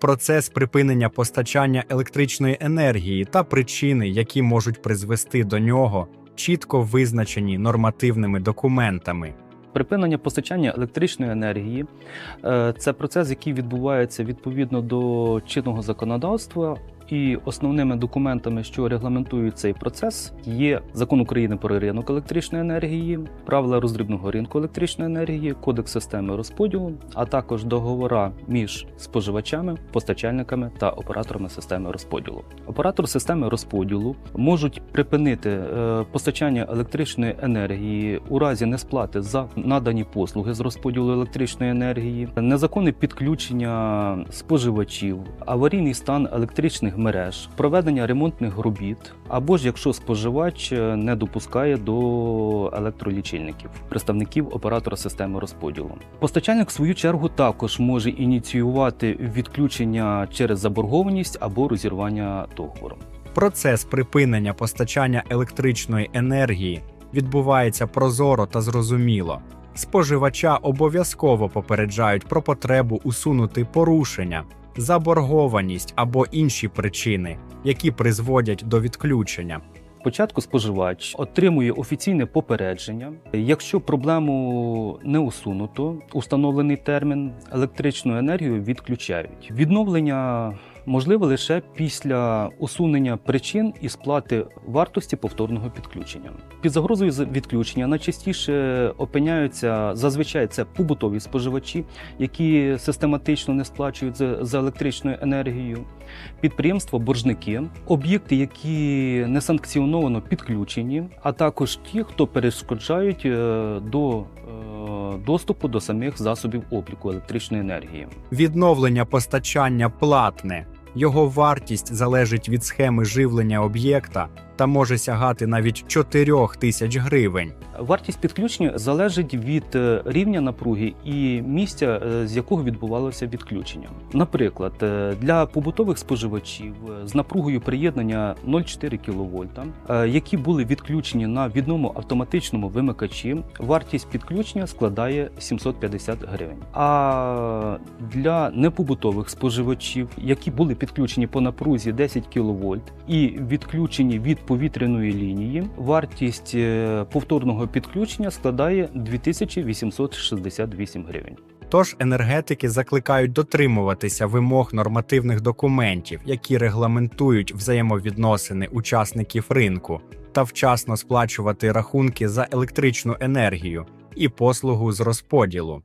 процес припинення постачання електричної енергії та причини, які можуть призвести до нього, чітко визначені нормативними документами. Припинення постачання електричної енергії е, це процес, який відбувається відповідно до чинного законодавства. І основними документами, що регламентують цей процес, є закон України про ринок електричної енергії, правила роздрібного ринку електричної енергії, кодекс системи розподілу, а також договора між споживачами, постачальниками та операторами системи розподілу. Оператор системи розподілу можуть припинити е, постачання електричної енергії у разі несплати за надані послуги з розподілу електричної енергії, незаконне підключення споживачів, аварійний стан електричних мереж, проведення ремонтних робіт, або ж якщо споживач е, не допускає до електролічильників, представників оператора системи розподілу. Постачальник, в свою чергу, також може ініціювати відключення через заборгованість або розірвання договору. Процес припинення постачання електричної енергії відбувається прозоро та зрозуміло. Споживача обов'язково попереджають про потребу усунути порушення, заборгованість або інші причини, які призводять до відключення. Спочатку споживач отримує офіційне попередження. Якщо проблему не усунуто, установлений термін електричну енергію відключають. Відновлення можливе лише після усунення причин і сплати вартості повторного підключення. Під загрозою відключення найчастіше опиняються зазвичай це побутові споживачі, які систематично не сплачують за, електричною енергією підприємства боржники, об'єкти, які несанкціоновано підключені, а також ті, хто перешкоджають е, до е, доступу до самих засобів обліку електричної енергії. Відновлення постачання платне. Його вартість залежить від схеми живлення об'єкта та може сягати навіть 4 тисяч гривень. Вартість підключення залежить від е, рівня напруги і місця, е, з якого відбувалося відключення. Наприклад, е, для побутових споживачів з напругою приєднання 0,4 кВт, які були відключені на відному автоматичному вимикачі, вартість підключення складає 750 гривень. А для непобутових споживачів, які були підключені по напрузі 10 кВт і відключені від повітряної лінії, вартість е, повторного підключення складає 2868 гривень. Тож енергетики закликають дотримуватися вимог нормативних документів, які регламентують взаємовідносини учасників ринку, та вчасно сплачувати рахунки за електричну енергію і послугу з розподілу.